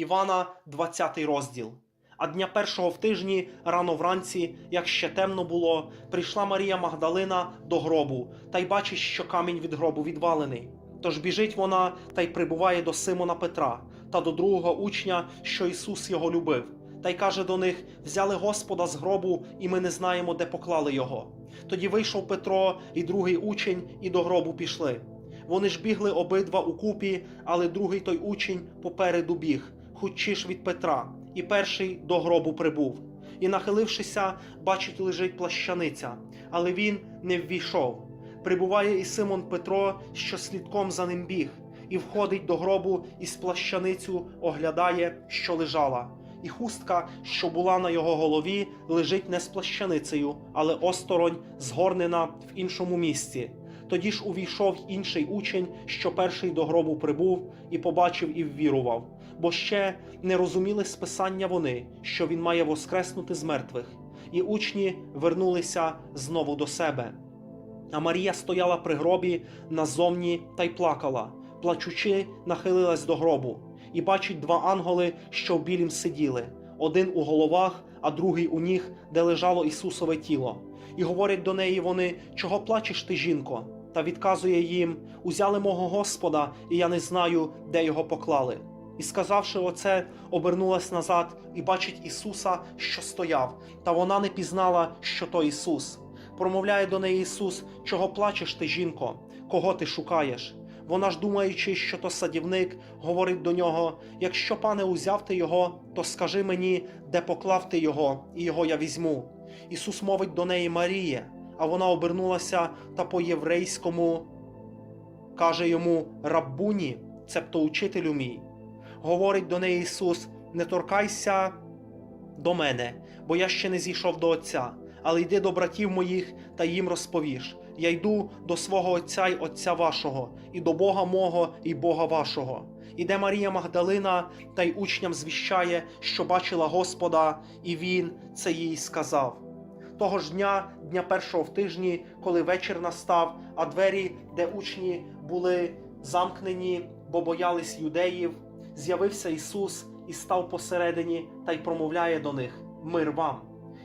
Івана, 20 розділ. А дня першого в тижні, рано вранці, як ще темно було, прийшла Марія Магдалина до гробу та й бачить, що камінь від гробу відвалений. Тож біжить вона та й прибуває до Симона Петра та до другого учня, що Ісус його любив, та й каже до них: взяли Господа з гробу, і ми не знаємо, де поклали його. Тоді вийшов Петро і другий учень, і до гробу пішли. Вони ж бігли обидва укупі, але другий той учень попереду біг, худшіш від Петра, і перший до гробу прибув. І, нахилившися, бачить, лежить плащаниця, але він не ввійшов. Прибуває і Симон Петро, що слідком за ним біг, і входить до гробу і з плащаницю оглядає, що лежала. І хустка, що була на його голові, лежить не з плащаницею, але осторонь, згорнена в іншому місці. Тоді ж увійшов інший учень, що перший до гробу прибув, і побачив і ввірував, бо ще не розуміли списання вони, що він має воскреснути з мертвих, і учні вернулися знову до себе. А Марія стояла при гробі назовні та й плакала, плачучи, нахилилась до гробу, і бачить два ангели, що в білім сиділи, один у головах, а другий у ніг, де лежало Ісусове тіло. І говорять до неї вони: Чого плачеш ти, жінко? Та відказує їм: Узяли мого Господа, і я не знаю, де його поклали. І сказавши оце, обернулась назад і бачить Ісуса, що стояв, та вона не пізнала, що то Ісус. Промовляє до неї Ісус, чого плачеш ти, жінко, кого ти шукаєш? Вона ж, думаючи, що то садівник, говорить до нього: якщо, пане, узяв ти його, то скажи мені, де поклав ти його, і його я візьму. Ісус мовить до неї Маріє, а вона обернулася та по-єврейському каже йому Раббуні, цебто учителю мій. Говорить до неї Ісус: не торкайся до мене, бо я ще не зійшов до Отця, але йди до братів моїх та їм розповіш. Я йду до свого Отця й Отця вашого, і до Бога мого і Бога вашого. Іде Марія Магдалина та й учням звіщає, що бачила Господа, і Він це їй сказав. Того ж дня, дня першого в тижні, коли вечір настав, а двері, де учні були замкнені, бо боялись юдеїв, з'явився Ісус і став посередині та й промовляє до них Мир вам.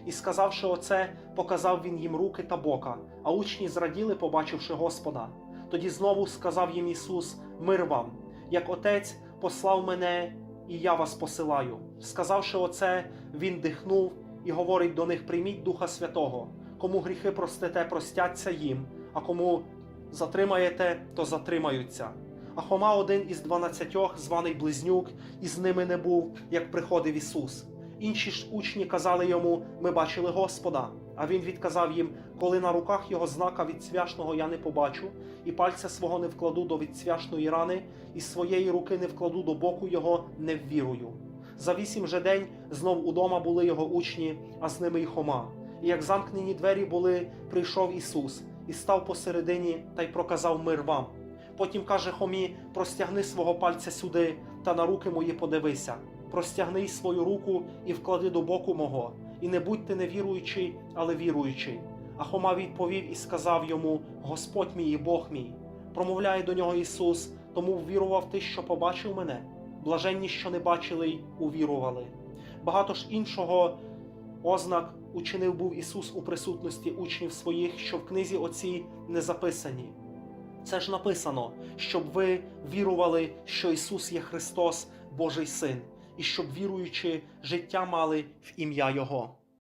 І сказавши оце, показав він їм руки та бока, а учні зраділи, побачивши Господа. Тоді знову сказав їм Ісус: Мир вам, як Отець послав мене, і я вас посилаю. Сказавши оце, Він дихнув і говорить до них: Прийміть Духа Святого, кому гріхи простите, простяться їм, а кому затримаєте, то затримаються. А Хома, один із дванадцятьох, званий Близнюк, із ними не був, як приходив Ісус. Інші ж учні казали йому: Ми бачили Господа. А він відказав їм: Коли на руках його знака від цвяшного я не побачу, і пальця свого не вкладу до відцвяшної рани, і своєї руки не вкладу до боку його, не ввірую. За вісім же день знов удома були його учні, а з ними й Хома. І як замкнені двері були, прийшов Ісус і став посередині та й проказав мир вам. Потім каже Хомі: простягни свого пальця сюди та на руки мої подивися. Простягни й свою руку і вклади до боку мого, і не будь ти невіруючий, але віруючий. А Хома відповів і сказав йому: Господь мій і Бог мій. Промовляє до нього Ісус, тому ввірував ти, що побачив мене. Блаженні, що не бачили й увірували. Багато ж іншого ознак учинив був Ісус у присутності учнів своїх, що в книзі оцій не записані. Це ж написано, щоб ви вірували, що Ісус є Христос, Божий Син, і щоб віруючи життя мали в ім'я Його.